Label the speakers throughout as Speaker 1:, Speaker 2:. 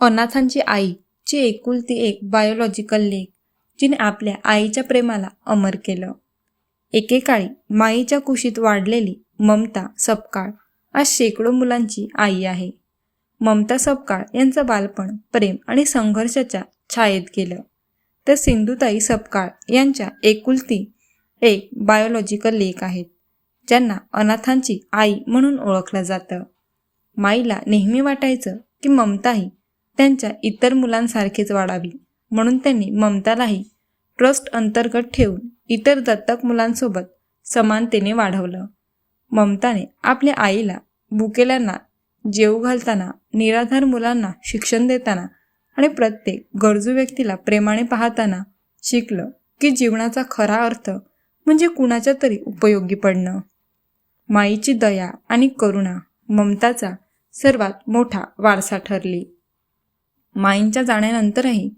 Speaker 1: अनाथांची आई ची एकुलती एक बायोलॉजिकल लेक जिने आपल्या आईच्या प्रेमाला अमर केलं. एकेकाळी माईच्या कुशीत वाढलेली ममता सपकाळ आज शेकडो मुलांची आई आहे. ममता सपकाळ यांचं बालपण प्रेम आणि संघर्षाच्या छायेत गेलं. तर सिंधुताई सपकाळ यांच्या एकुलती एक बायोलॉजिकल लेख आहेत ज्यांना अनाथांची आई म्हणून ओळखलं जातं. माईला नेहमी वाटायचं की ममताही त्यांच्या इतर मुलांसारखीच वाढावी. म्हणून त्यांनी ममतालाही ट्रस्ट अंतर्गत ठेवून इतर दत्तक मुलांसोबत समानतेने वाढवलं. ममताने आपल्या आईला बुकेल्यांना जेव घालताना निराधार मुलांना शिक्षण देताना आणि प्रत्येक गरजू व्यक्तीला प्रेमाने पाहताना शिकलं की जीवनाचा खरा अर्थ म्हणजे कुणाच्या तरी उपयोगी पडणं. माईची दया आणि करुणा ममताचा सर्वात मोठा वारसा ठरली. माईंच्या जाण्यानंतरही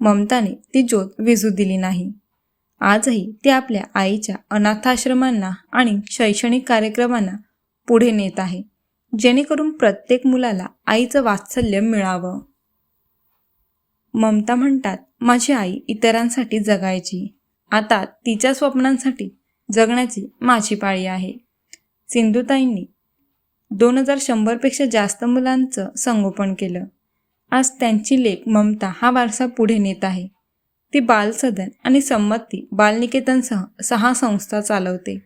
Speaker 1: ममताने ती ज्योत विझू दिली नाही. आजही ती आपल्या आईच्या अनाथाश्रमांना आणि शैक्षणिक कार्यक्रमांना पुढे नेत आहे जेणेकरून प्रत्येक मुलाला आईचं वात्सल्य मिळावं. ममता म्हणतात माझी आई इतरांसाठी जगायची. आता तिच्या स्वप्नांसाठी जगण्याची माझी पाळी आहे. सिंधुताईंनी दोन हजार शंभरपेक्षा जास्त मुलांचं संगोपन केलं. आज त्यांची लेख ममता हा वारसा पुढे नेत आहे. ती बालसदन आणि संमती बालनिकेतनसह सहा संस्था चालवते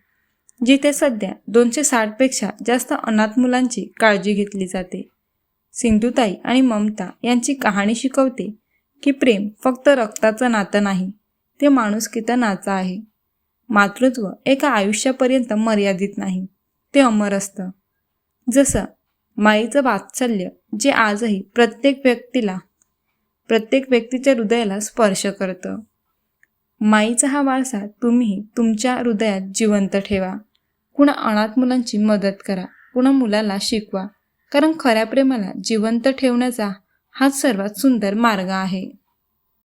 Speaker 1: जिथे सध्या दोनशे साठपेक्षा जास्त अनाथ मुलांची काळजी घेतली जाते. सिंधुताई आणि ममता यांची कहाणी शिकवते की प्रेम फक्त रक्ताचं नातं नाही ते माणुसकीचं नातं आहे. मातृत्व एका आयुष्यापर्यंत मर्यादित नाही ते अमर असतं. जसं माईचं वात्सल्य जे आजही प्रत्येक व्यक्तीला प्रत्येक व्यक्तीच्या हृदयाला स्पर्श करतं. माईचा हा वारसा तुम्ही तुमच्या हृदयात जिवंत ठेवा. कुणा अनाथ मुलांची मदत करा. कुणा मुलाला शिकवा. कारण खऱ्या प्रेमाला जिवंत ठेवण्याचा हाच सर्वात सुंदर मार्ग आहे.